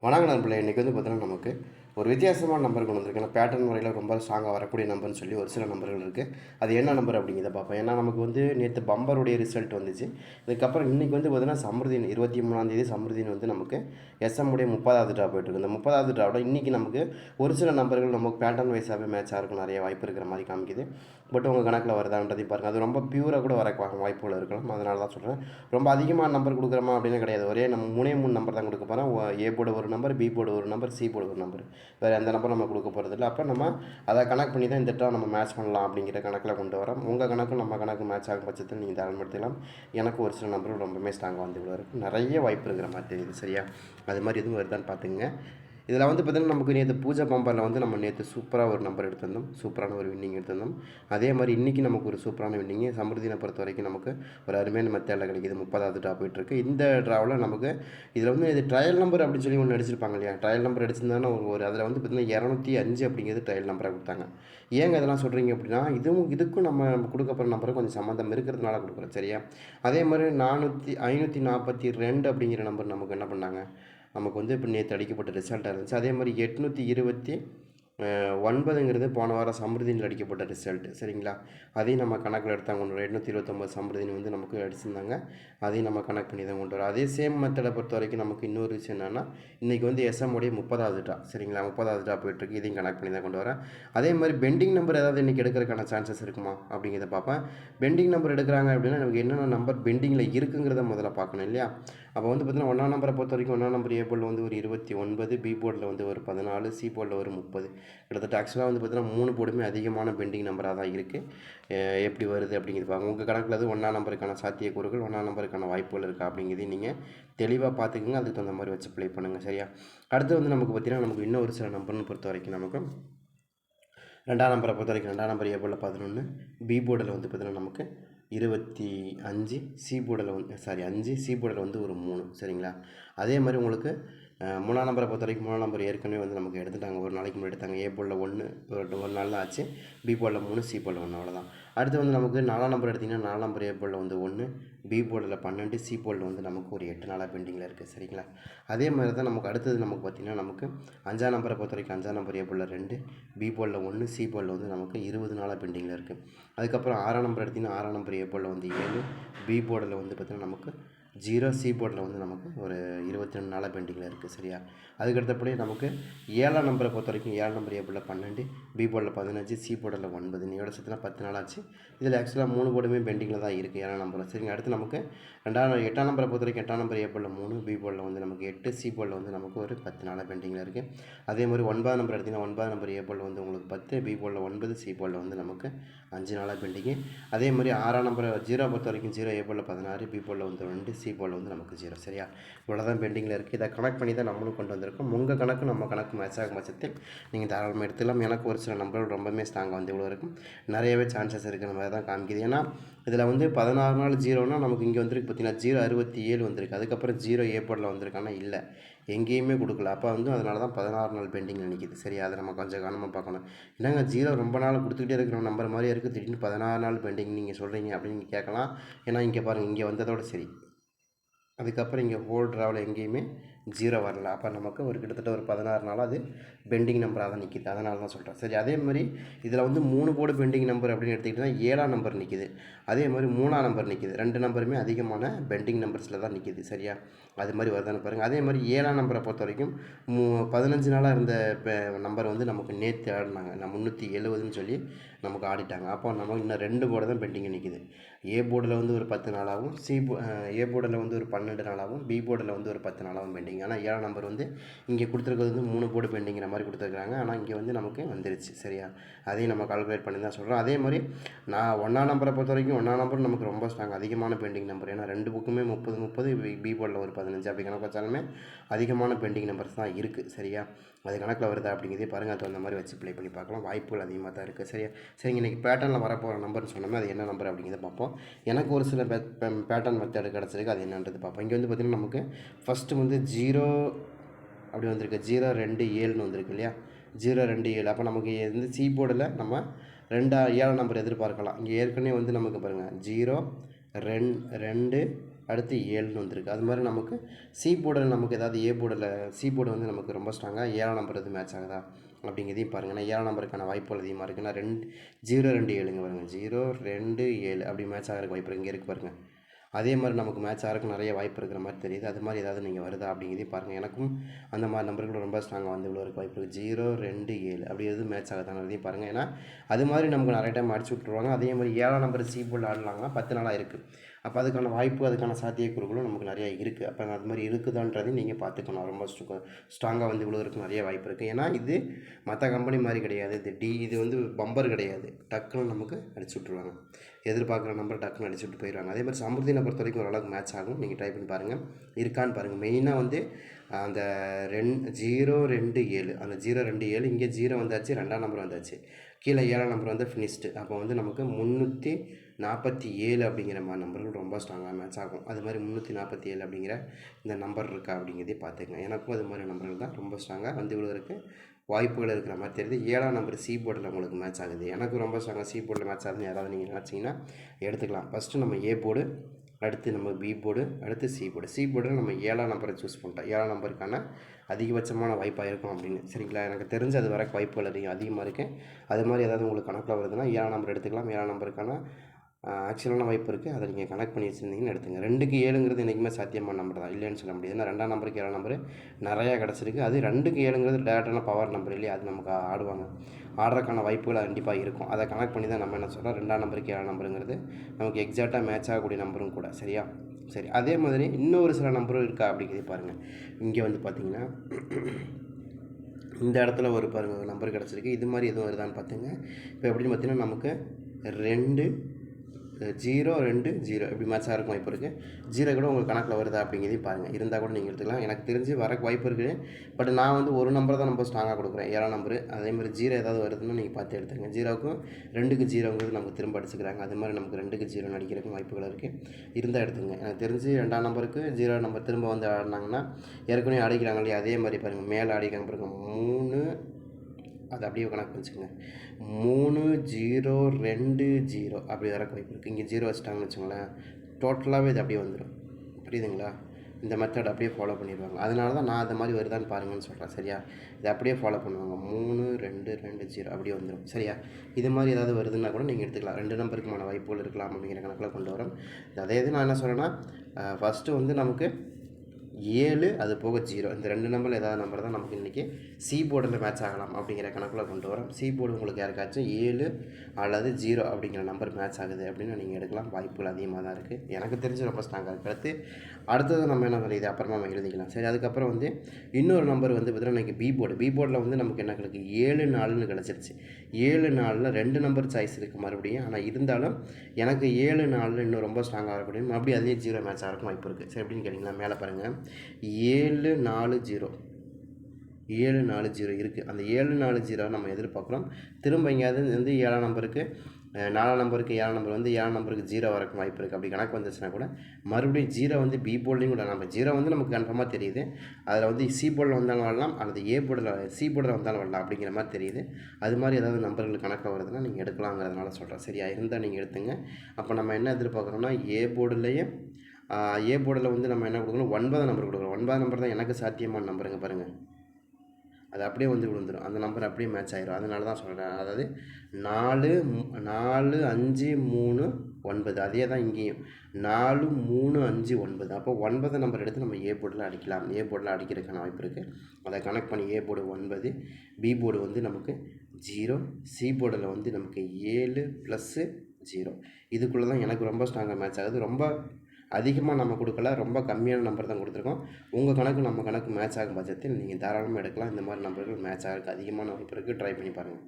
வணக்கம் நண்பர்களே. இன்றைக்கி வந்து பார்த்தோன்னா நமக்கு ஒரு வித்தியாசமான நம்பர் கொண்டு வந்திருக்கு. ஏன்னா பேட்டர்ன் முறையில் ரொம்ப ஸ்ட்ராங்காக வரக்கூடிய நம்பர்னு சொல்லி ஒரு சில நம்பர்கள் இருக்குது அது என்ன நம்பர் அப்படிங்கிறத பார்ப்போம். ஏன்னா நமக்கு வந்து நேற்று பம்பருடைய ரிசல்ட் வந்துச்சு. இதுக்கப்புறம் இன்றைக்கி வந்து பார்த்தீங்கன்னா சமிருதின் இருபத்தி மூணாந்தேதி சமிருதின் வந்து நமக்கு எஸ்எம் உடைய முப்பதாவது ட்ரா போயிட்டுருக்கு இந்த முப்பதாவது ட்ராவோட இன்றைக்கி நமக்கு ஒரு சில நம்பர்கள் நமக்கு பேட்டர்ன் வைஸாகவே மேட்ச் இருக்கும் நிறைய வாய்ப்பு இருக்கிற மாதிரி காமிக்குது. பட் உங்கள் கணக்கில் வருதான்றதையும் பாருங்கள் அது ரொம்ப பியூராக கூட வர வாய்ப்புகள் இருக்கலாம். அதனால தான் சொல்கிறேன் ரொம்ப அதிகமான நம்பர் கொடுக்குறோமா அப்படின்னு கிடையாது. ஒரே நம்ம மூணே மூணு நம்பர் தான் கொடுக்க போகிறோம் ஏ போர்டு ஒரு நம்பர் பி போர்டு ஒரு நம்பர் சி போர்டு ஒரு நம்பர் வேறு எந்த நம்பர் நம்ம கொடுக்க போகிறதில்ல அப்போ நம்ம அதை கணக்கு பண்ணி தான் இந்த ட்ரா நம்ம மேட்ச் பண்ணலாம் அப்படிங்கிற கணக்கில் கொண்டு வரோம். உங்கள் கணக்கும் நம்ம கணக்கு மேட்ச் ஆகும் பட்சத்தில் நீங்கள் தாராளம் எடுத்துக்கலாம் எனக்கு ஒரு சில நம்பரும் ரொம்பவே ஸ்ட்ராங்காக வந்து இவ்வளோ இருக்குது நிறைய வாய்ப்பு இருக்கிற மாதிரி தெரியுது சரியா? அது மாதிரி எதுவும் வருதான்னு பார்த்துங்க இதில் வந்து பார்த்திங்கன்னா நமக்கு நேற்று பூஜை பம்பரில் வந்து நம்ம நேற்று சூப்பராக ஒரு நம்பர் எடுத்திருந்தோம். சூப்பரான ஒரு வின்னிங் எடுத்திருந்தோம். அதே மாதிரி இன்றைக்கி நமக்கு ஒரு சூப்பரான வின்னிங் சமிருதினை பொறுத்த வரைக்கும் நமக்கு ஒரு அருமையான மெத்தேடில் கிடைக்கிது. முப்பதாவது ட்ரா போயிட்டுருக்கு இந்த ட்ராவில் நமக்கு இதில் வந்து இது ட்ரையல் நம்பர் அப்படின்னு சொல்லி ஒன்று அடிச்சிருப்பாங்க இல்லையா? ட்ரையல் நம்பர் அடிச்சிருந்தாங்கன்னா ஒரு ஒரு அதில் வந்து பார்த்திங்கன்னா இரநூத்தி அஞ்சு அப்படிங்கிறது ட்ரையல் நம்பராக கொடுத்தாங்க. ஏங்க இதெல்லாம் சொல்கிறீங்க அப்படின்னா இதுவும் இதுக்கும் நம்ம நம்ம கொடுக்க போகிற கொஞ்சம் சம்மந்தம் இருக்கிறதுனால கொடுக்குறோம். சரியா? அதே மாதிரி நானூற்றி ஐநூற்றி நாற்பத்தி ரெண்டு அப்படிங்கிற நம்பர் நமக்கு என்ன பண்ணாங்க? நமக்கு வந்து இப்போ நேற்று அடிக்கப்பட்ட ரிசல்ட்டாக இருந்துச்சு. அதே மாதிரி எட்நூற்றி இருபத்தி ஒன்பதுங்கிறது போன வாரம் சமிருதியில் அடிக்கப்பட்ட ரிசல்ட்டு சரிங்களா? அதையும் நம்ம கணக்கில் எடுத்தாங்க கொண்டு வரோம் எட்நூற்றி இருபத்தொம்பது சமிருதினு வந்து நமக்கு அடிச்சிருந்தாங்க. அதையும் நம்ம கணக்கு பண்ணி தான் கொண்டு வரோம். அதே சேம் மெத்தடை பொறுத்த வரைக்கும் நமக்கு இன்னொரு விஷயம் என்னென்னா இன்றைக்கி வந்து எஸ்எம் உடைய முப்பதாவது ட்ரா சரிங்களா? முப்பதாவது ட்ரா போயிட்டுருக்கு இதையும் கணக்கு பண்ணி தான் கொண்டு வரேன் அதே மாதிரி பெண்டிங் நம்பர் ஏதாவது இன்றைக்கி எடுக்கிறதுக்கான சான்சஸ் இருக்குமா? அப்படிங்கிறத பார்ப்பேன். பெண்டிங் நம்பர் எடுக்கிறாங்க அப்படின்னா நமக்கு என்னென்ன நம்பர் பெண்டிங்கில் இருக்குங்கிறத முதல்ல பார்க்கணும் இல்லையா? அப்போ வந்து பார்த்திங்கன்னா ஒன்றாம் நம்பரை பொறுத்த வரைக்கும் ஒன்றாம் நம்பர் ஏ போர்டில் வந்து ஒரு இருபத்தி ஒன்பது பி போர்டில் வந்து ஒரு பதினாலு சி போர்டில் ஒரு முப்பது. கிட்டத்தட்ட ஆக்சுவலாக வந்து பார்த்திங்கன்னா மூணு போர்டுமே அதிகமான பெண்டிங் நம்பராக தான் இருக்குது எப்படி வருது அப்படிங்கிறது பாருங்கள் உங்கள் கணக்கில் அது ஒன்றாம் நம்பருக்கான சாத்தியக்கூறுகள் ஒன்றாம் நம்பருக்கான வாய்ப்புகள் இருக்கா அப்படிங்கிறதையும் நீங்கள் தெளிவாக பார்த்துக்குங்க. அதுக்கு தகுந்த மாதிரி வச்சு ப்ளே பண்ணுங்கள் சரியா? அடுத்து வந்து நமக்கு பார்த்தீங்கன்னா நமக்கு இன்னும் ஒரு சில நம்பர்னு பொறுத்த வரைக்கும் நமக்கு ரெண்டாம் நம்பரை பொறுத்த வரைக்கும் ரெண்டாம் நம்பர் ஏ போர்டில் பதினொன்று பி போர்டில் வந்து பார்த்திங்கன்னா நமக்கு இருபத்தி அஞ்சு சி போர்டில் வந்து சாரி அஞ்சு சி போர்டில் வந்து ஒரு மூணு சரிங்களா? அதே மாதிரி உங்களுக்கு மூணாம் நம்பரை பொறுத்த வரைக்கும் மூணாம் நம்பர் ஏற்கனவே வந்து நமக்கு எடுத்துட்டாங்க. ஒரு நாளைக்கு முன்னாடி எடுத்தாங்க. ஏ போர்டில் ஒன்று ஒரு ஒரு நாள் தான் ஆச்சு. பி போலில் மூணு சி போர்டில் ஒன்று அவ்வளோதான் அடுத்து வந்து நமக்கு நாலாம் நம்பர் எடுத்திங்கன்னா நாலாம் நம்பர் ஏ போலில் வந்து ஒன்று பி போர்டில் பன்னெண்டு சி போர்டில் வந்து நமக்கு ஒரு எட்டு நாளாக பெண்டிங்கில் இருக்குது சரிங்களா? அதே மாதிரி தான் நமக்கு அடுத்தது நமக்கு பார்த்திங்கன்னா நமக்கு அஞ்சாம் நம்பரை பொறுத்த வரைக்கும் அஞ்சாம் நம்பர் ஏ போர்டில் ரெண்டு பி போர்டில் ஒன்று சி போர்டில் வந்து நமக்கு இருபது நாளாக பெண்டிங்கில் இருக்குது அதுக்கப்புறம் ஆறாம் நம்பர் எடுத்திங்கன்னா ஆறாம் நம்பர் ஏ போர்டில் வந்து ஏழு பி போர்டில் வந்து பார்த்திங்கன்னா நமக்கு ஜீரோ சி போர்டில் வந்து நமக்கு ஒரு இருபத்தி ரெண்டு நாளாக பெண்டிங்கில் இருக்குது சரியா? அதுக்கடுத்தபடி நமக்கு ஏழாம் நம்பரை பொறுத்த வரைக்கும் ஏழாம் நம்பர் ஏ போர்டில் பன்னெண்டு பி போர்டில் பதினஞ்சு சி போர்டில் ஒன்பது. நீயோட சேர்த்துனா பத்து நாள் ஆச்சு. இதில் ஆக்சுவலாக மூணு போர்டுமே பெண்டிங்கில் தான் இருக்குது ஏழாம் நம்பரில். சரிங்க அடுத்து நமக்கு ரெண்டாம் எட்டாம் நம்பரை பொறுத்த வரைக்கும் எட்டாம் நம்பர் ஏ போர்டில் மூணு பி போர்டில் வந்து நமக்கு எட்டு சி போர்டில் வந்து நமக்கு ஒரு பத்து நாளாக பெண்டிங்கில் இருக்குது. அதே மாதிரி ஒன்பதாம் நம்பர் எடுத்திங்கன்னா ஒன்பதாம் நம்பர் ஏ போர்டில் வந்து உங்களுக்கு பத்து பி போர்டில் ஒன்பது சி போர்டில் வந்து நமக்கு அஞ்சு நாளாக பெண்டிங்கு. அதே மாதிரி ஆறாம் நம்பர் ஜீரோ பொறுத்த வரைக்கும் ஜீரோ ஏ போர்டில் பதினாறு பி போர்டில் வந்து ரெண்டு சி போல் வந்து நமக்கு ஜீரோ சரியா? இவ்வளோ தான் பெண்டிங்கில் இருக்குது இதை கனெக்ட் பண்ணி தான் நம்மளும் கொண்டு வந்திருக்கோம். உங்கள் கணக்கு நம்ம கணக்கு மேட்ச் ஆகும் பட்சத்தில் நீங்கள் தாராளமாக எடுத்துக்கலாம். எனக்கு ஒரு சில நம்பர்கள் ரொம்பவே ஸ்ட்ராங்காக வந்து இவ்வளோ இருக்கும். நிறையவே சான்சஸ் இருக்கிற மாதிரி தான் காமிக்குது. ஏன்னா இதில் வந்து பதினாறு நாள் ஜீரோனா நமக்கு இங்கே வந்திருக்கு பார்த்தீங்கன்னா ஜீரோ அறுபத்தி ஏழு வந்திருக்கு. அதுக்கப்புறம் ஜீரோ ஏ வந்திருக்கானா இல்லை. எங்கேயுமே கொடுக்கல. அப்போ வந்து அதனால தான் பதினாறு நாள் பெண்டிங் நினைக்கிது சரி அதை நம்ம கொஞ்சம் கவனமாக பார்க்கணும். என்னங்க ஜீரோ ரொம்ப நாள் கொடுத்துக்கிட்டே இருக்கிற நம்பர் மாதிரியே இருக்குது திடீர்னு பதினாறு நாள் பெண்டிங் நீங்கள் சொல்கிறீங்க அப்படின்னு கேட்கலாம். ஏன்னா இங்கே பாருங்கள் இங்கே வந்ததோட சரி. அதுக்கப்புறம் இங்கே ஹோல் ட்ராவில் எங்கேயுமே ஜீரோ வரல. அப்போ நமக்கு ஒரு கிட்டத்தட்ட ஒரு பதினாறு நாள் அது பெண்டிங் நம்பராக தான் நிற்கிது அதனால தான் சொல்கிறேன் சரி அதே மாதிரி இதில் வந்து மூணு போர்டு பெண்டிங் நம்பர் அப்படின்னு எடுத்துக்கிட்டிங்கன்னா ஏழாம் நம்பர் நிற்கிது அதே மாதிரி மூணாம் நம்பர் நிற்கிது ரெண்டு நம்பருமே அதிகமான பெண்டிங் நம்பர்ஸில் தான் நிற்கிது சரியா? அது மாதிரி வருதான்னு பாருங்கள் அதே மாதிரி ஏழாம் நம்பரை பொறுத்த வரைக்கும் மூ பதினஞ்சு நாளாக இருந்த இப்போ நம்பர் வந்து நமக்கு நேற்று ஆடினாங்க. நான் முந்நூற்றி எழுபதுன்னு சொல்லி நமக்கு ஆடிட்டாங்க. அப்போ நம்ம இன்னும் ரெண்டு போர்டு தான் பெண்டிங் நிற்கிது ஏ போர்டில் வந்து ஒரு பத்து நாளாகவும் சி போ ஏ போர்டில் வந்து ஒரு பன்னெண்டு நாளாகவும் பி போர்டில் வந்து ஒரு பத்து நாளாகவும் பெண்டிங் ஆனால் ஏழாம் நம்பர் வந்து இங்கே கொடுத்துருக்கிறது வந்து மூணு போர்டு பெண்டிங்கிற மாதிரி கொடுத்துருக்காங்க ஆனால் இங்கே வந்து நமக்கு வந்துருச்சு. சரியா? அதையும் நம்ம கால்குலேட் பண்ணி தான் சொல்கிறோம் அதே மாதிரி நான் ஒன்றாம் நம்பரை பொறுத்த வரைக்கும் ஒன்றாம் நம்பர் நமக்கு ரொம்ப ஸ்ட்ராங் அதிகமான பெண்டிங் நம்பர் ஏன்னா ரெண்டு புக்குமே முப்பது முப்பது பி போர்டில் ஒரு பதினஞ்சு அப்படி கணக்கு வச்சாலுமே அதிகமான பெண்டிங் நம்பர்ஸ் தான் இருக்குது சரியா? அது கணக்கில் வருதா அப்படிங்கிறதே பாருங்கள் அது அந்த மாதிரி வச்சு ப்ளே பண்ணி பார்க்கலாம். வாய்ப்புகள் அதிகமாக தான் இருக்குது சரியா? சரிங்க இன்றைக்கி பேட்டர்னில் வரப்போகிற நம்பர்னு சொன்னோமே அது என்ன நம்பர் அப்படிங்கிறத பார்ப்போம். எனக்கு ஒரு சில பேட்டர்ன் மெத்தட் கிடச்சிருக்கு அது என்னன்றது பார்ப்போம். இங்கே வந்து பார்த்திங்கன்னா நமக்கு ஃபஸ்ட்டு வந்து ஜீரோ அப்படி வந்திருக்கு. ஜீரோ ரெண்டு ஏழுன்னு வந்திருக்கு இல்லையா? ஜீரோ ரெண்டு ஏழு. அப்போ நமக்கு வந்து சி போர்டில் நம்ம ரெண்டா ஏழாம் நம்பர் எதிர்பார்க்கலாம். இங்கே ஏற்கனவே வந்து நமக்கு பாருங்கள் ஜீரோ ரெண் ரெண்டு அடுத்து ஏழுன்னு வந்திருக்கு. அது மாதிரி நமக்கு சி போர்டில் நமக்கு ஏதாவது ஏ போர்டில் சி போர்டு வந்து நமக்கு ரொம்ப ஸ்ட்ராங்காக ஏழாம் நம்பர் எது மேட்ச் ஆகுதா அப்படிங்கிறதையும் பாருங்கள் ஏன்னா ஏழாம் நம்பருக்கான வாய்ப்புகள் அதிகமாக இருக்குன்னா ரெண்டு ஜீரோ ரெண்டு ஏழுங்க பாருங்கள் ஜீரோ ரெண்டு ஏழு அப்படி மேட்ச் ஆகிறதுக்கு வாய்ப்பு இங்கே இருக்குது பாருங்கள் அதே மாதிரி நமக்கு மேட்ச் ஆகிறதுக்கு நிறைய வாய்ப்பு இருக்கிற மாதிரி தெரியுது. அது மாதிரி ஏதாவது நீங்கள் வருதா அப்படிங்கிறதையும் பாருங்கள் எனக்கும் அந்த மாதிரி நம்பர்கள் ரொம்ப ஸ்ட்ராங்காக வந்து இவ்வளோ இருக்க வாய்ப்பு இருக்குது ஜீரோ ரெண்டு ஏழு அப்படி எதுவும் மேட்ச் ஆகுதானதையும் பாருங்கள் ஏன்னா அது மாதிரி நமக்கு நிறைய டைம் அடிச்சு விட்ருவாங்க அதே மாதிரி ஏழாம் நம்பர் சீ போல் ஆடலாங்கன்னா பத்து நாளாக இருக்குது அப்போ அதுக்கான வாய்ப்பு அதுக்கான சாத்தியக்கூறுகளும் நமக்கு நிறைய இருக்குது அப்போ அது மாதிரி இருக்குதான்றதையும் நீங்கள் பார்த்துக்கணும். ரொம்ப ஸ்ட்ராங்காக வந்து இவ்வளோ நிறைய வாய்ப்பு இருக்குது ஏன்னா இது மற்ற கம்பெனி மாதிரி கிடையாது. இது டி இது வந்து பம்பர் கிடையாது. டக்குன்னு நமக்கு அடிச்சு விட்ருவாங்க எதிர்பார்க்குற நம்பர் டக்குன்னு அடிச்சு விட்டு போயிடுவாங்க. அதே மாதிரி சமுர்த்தினை பொறுத்த வரைக்கும் ஓரளவுக்கு மேட்ச் ஆகும். நீங்கள் ட்ரை பண்ணி பாருங்கள் இருக்கான்னு பாருங்கள் மெயினாக வந்து அந்த ரெண் ஜீரோ ரெண்டு ஏழு. அந்த ஜீரோ ரெண்டு ஏழு இங்கே ஜீரோ வந்தாச்சு. ரெண்டாம் நம்பர் வந்தாச்சு. கீழே ஏழாம் நம்பர் வந்து ஃபினிஷ்டு அப்போ வந்து நமக்கு முந்நூற்றி நாற்பத்தி ஏழு அப்படிங்கிற மாதிரி நம்பர்கள் ரொம்ப ஸ்ட்ராங்காக மேட்ச் ஆகும். அது மாதிரி முந்நூற்றி நாற்பத்தி ஏழு அப்படிங்கிற இந்த நம்பர் இருக்கா அப்படிங்கிறதே பார்த்துக்கங்க. எனக்கும் அது மாதிரி நம்பர்கள் தான் ரொம்ப ஸ்ட்ராங்காக வந்து விழுவதற்கு வாய்ப்புகள் இருக்கிற மாதிரி தெரியுது. ஏழாம் நம்பர் சி போர்டில் உங்களுக்கு மேட்ச் ஆகுது. எனக்கு ரொம்ப ஸ்ட்ராங்காக சி போர்டில் மேட்ச் ஆகுதுன்னு யாராவது நீங்கள் நினச்சிங்கன்னா எடுத்துக்கலாம். ஃபஸ்ட்டு நம்ம ஏ போர்டு அடுத்து நம்ம பி போர்டு அடுத்து சி போர்டு சி போர்டில் நம்ம ஏழாம் நம்பரை சூஸ் பண்ணிட்டோம். ஏழாம் நம்பருக்கான அதிகபட்சமான வாய்ப்பாக இருக்கும் அப்படின்னு. சரிங்களா? எனக்கு தெரிஞ்சு அது வர வாய்ப்புகள் அதிகம் அதிகமாக இருக்குது அது மாதிரி ஏதாவது உங்களுக்கு கணக்கில் வருதுன்னா ஏழாம் நம்பர் எடுத்துக்கலாம். ஏழாம் நம்பருக்கான ஆக்சுவலான வாய்ப்பு இருக்குது அதை நீங்கள் கனெக்ட் பண்ணி வச்சுருந்தீங்கன்னு எடுத்துங்க. ரெண்டுக்கு ஏழுங்கிறது என்றைக்குமே சாத்தியமான நம்பர் தான். இல்லைன்னு சொல்ல முடியாது. ஏன்னா ரெண்டாம் நம்பருக்கு ஏழாம் நம்பர் நிறையா கிடச்சிருக்கு. அது ரெண்டுக்கு ஏழுங்கிறது டேரெக்டான பவர் நம்பர் இல்லையா? அது நமக்கு ஆடுவாங்க. ஆடுறதுக்கான வாய்ப்புகள் கண்டிப்பாக இருக்கும். அதை கனெக்ட் பண்ணி தான் நம்ம என்ன சொல்கிறோம் ரெண்டாம் நம்பருக்கு ஏழாம் நம்பருங்கிறது நமக்கு எக்ஸாக்டாக மேட்ச் ஆகக்கூடிய நம்பரும் கூட. சரியா? சரி. அதே மாதிரி இன்னொரு சில நம்பரும் இருக்கா அப்படிங்கிறது பாருங்கள் இங்கே வந்து பார்த்தீங்கன்னா இந்த இடத்துல ஒரு பாருங்கள் நம்பர் கிடச்சிருக்கு. இது மாதிரி எதுவும் வருதான்னு பார்த்துங்க. இப்போ எப்படின்னு பார்த்தீங்கன்னா நமக்கு ரெண்டு ஜீரோ ரெண்டு ஜீரோ. இப்படி மேட்சாக இருக்கும் வாய்ப்பு இருக்குது ஜீரோ கூட உங்களுக்கு கணக்கில் வருதா அப்படிங்கிறதையும் பாருங்கள் இருந்தால் கூட நீங்கள் எடுத்துக்கலாம். எனக்கு தெரிஞ்சு வர வாய்ப்பு இருக்குது. பட் நான் வந்து ஒரு நம்பர் தான் நம்ம ஸ்ட்ராங்காக கொடுக்குறேன். ஏழாம் நம்பர் அதே மாதிரி ஜீரோ ஏதாவது வருதுன்னு நீங்கள் பார்த்து எடுத்துங்க ஜீரோவுக்கும் ரெண்டுக்கு ஜீரோங்கிறது நமக்கு திரும்ப அடிச்சுக்கிறாங்க. அது மாதிரி நமக்கு ரெண்டுக்கு ஜீரோ நடிக்கிறதுக்கும் வாய்ப்புகள் இருக்குது இருந்தால் எடுத்துங்க எனக்கு தெரிஞ்சு ரெண்டாம் நம்பருக்கு ஜீரோ நம்பர் திரும்ப வந்து ஆடினாங்கன்னா ஏற்கனவே அடிக்கிறாங்க இல்லையா? அதே மாதிரி பாருங்கள் மேலே அடிக்கிறாங்க பாருங்கள் மூணு அது அப்படியே கணக்கு வச்சுக்கோங்க. மூணு ஜீரோ ரெண்டு ஜீரோ. அப்படி வர வாய்ப்பு இருக்குது இங்கே ஜீரோ வச்சுட்டாங்கன்னு வச்சுங்களேன் டோட்டலாகவே இது அப்படியே வந்துடும். புரியுதுங்களா? இந்த மெத்தட் அப்படியே ஃபாலோ பண்ணிடுவாங்க. அதனால தான் நான் அந்த மாதிரி வருதான்னு பாருங்கன்னு சொல்கிறேன் சரியா? இதை அப்படியே ஃபாலோ பண்ணுவாங்க. மூணு ரெண்டு ரெண்டு ஜீரோ. அப்படியே வந்துடும். சரியா? இது மாதிரி ஏதாவது வருதுன்னா கூட நீங்கள் எடுத்துக்கலாம். ரெண்டு நம்பருக்குமான வாய்ப்புகள் இருக்கலாம் அப்படிங்கிற கணக்கில் கொண்டு வரோம். அதே இது நான் என்ன சொல்கிறேன்னா ஃபஸ்ட்டு வந்து நமக்கு ஏழு அது போக ஜீரோ. இந்த ரெண்டு நம்பர் ஏதாவது நம்பர் தான் நமக்கு இன்றைக்கி சி போர்டில் மேட்ச் ஆகலாம் அப்படிங்கிற கணக்கில் கொண்டு வரோம். சி போர்டு உங்களுக்கு யாருக்காச்சும் ஏழு அல்லது ஜீரோ அப்படிங்கிற நம்பர் மேட்ச் ஆகுது அப்படின்னு நீங்கள் எடுக்கலாம். வாய்ப்புகள் அதிகமாக தான் இருக்குது எனக்கு தெரிஞ்சு ரொம்ப ஸ்ட்ராங்காக இருக்குது அடுத்து அடுத்தது நம்ம என்ன பண்ணுறது அப்புறமா நம்ம எழுதிக்கலாம். சரி அதுக்கப்புறம் வந்து இன்னொரு நம்பர் வந்து பார்த்தீங்கன்னா இன்றைக்கி பி போர்டு பி போர்டில் வந்து நமக்கு என்ன கிடைக்கு? ஏழு நாலுன்னு கிடச்சிருச்சு. ஏழு நாளில் ரெண்டு நம்பர் சாய்ஸ் இருக்குது மறுபடியும். ஆனால் இருந்தாலும் எனக்கு ஏழு நாளில் இன்னும் ரொம்ப ஸ்ட்ராங்காக இருக்கும் மறுபடியும் அதே ஜீரோ மேட்ச் ஆகிறக்கும் வாய்ப்பு இருக்குது சரி எப்படின்னு கேட்டிங்கன்னா மேலே பாருங்கள் ஏழு நாலு ஜீரோ. ஏழு நாலு ஜீரோ இருக்குது அந்த ஏழு நாலு ஜீரோ நம்ம எதிர்பார்க்குறோம். திரும்ப எங்கேயாவது வந்து ஏழாம் நம்பருக்கு நாலாம் நம்பருக்கு ஏழாம் நம்பர் வந்து ஏழாம் நம்பருக்கு ஜீரோ வரக்கு வாய்ப்பு இருக்குது அப்படி கணக்கு வந்துச்சுன்னா கூட மறுபடியும் ஜீரோ வந்து பி போர்ட்லேயும் கூட நம்ம ஜீரோ வந்து நமக்கு கன்ஃபார்மாக தெரியுது. அதில் வந்து சி போர்டில் வந்தாலும் வரலாம் அல்லது ஏ போர்டில் சி போர்டில் வந்தாலும் வரலாம் அப்படிங்கிற மாதிரி தெரியுது. அது மாதிரி ஏதாவது நம்பர்கள் கணக்கில் வருதுன்னா நீங்கள் எடுக்கலாங்கிறதுனால சொல்கிறேன் சரியா? இருந்தால் நீங்கள் எடுத்துங்க. அப்போ நம்ம என்ன எதிர்பார்க்குறோம்னா ஏ போர்டுலேயே ஏ போர்டில் வந்து நம்ம என்ன கொடுக்கணும்? ஒன்பதாம் நம்பர் கொடுக்குறோம் ஒன்பதாம் நம்பர் தான் எனக்கு சாத்தியமான நம்பருங்க பாருங்கள் அது அப்படியே வந்து விழுந்துடும் அந்த நம்பர் அப்படியே மேட்ச் ஆயிடும் அதனால தான் சொல்கிறேன் அதாவது நாலு நாலு அஞ்சு மூணு ஒன்பது. அதே தான் இங்கேயும். நாலு மூணு அஞ்சு ஒன்பது. அப்போ ஒன்பது நம்பர் எடுத்து நம்ம ஏ போர்டில் அடிக்கலாம். ஏ போர்டில் அடிக்கிறதுக்கான வாய்ப்பு இருக்குது அதை கனெக்ட் பண்ணி ஏ போர்டு ஒன்பது பி போர்டு வந்து நமக்கு ஜீரோ சி போர்டில் வந்து நமக்கு ஏழு ப்ளஸ்ஸு ஜீரோ இதுக்குள்ளே தான் எனக்கு ரொம்ப ஸ்ட்ராங்காக மேட்ச் ஆகுது. ரொம்ப அதிகமாக நம்ம கொடுக்கல ரொம்ப கம்மியான நம்பர் தான் கொடுத்துருக்கோம். உங்கள் கணக்கு நம்ம கணக்கு மேட்ச் ஆகும் பட்சத்தில் நீங்கள் தாராளமாக எடுக்கலாம். இந்த மாதிரி நம்பர்கள் மேட்ச் ஆகிறதுக்கு அதிகமான வாய்ப்பு இருக்குது ட்ரை பண்ணி பாருங்கள்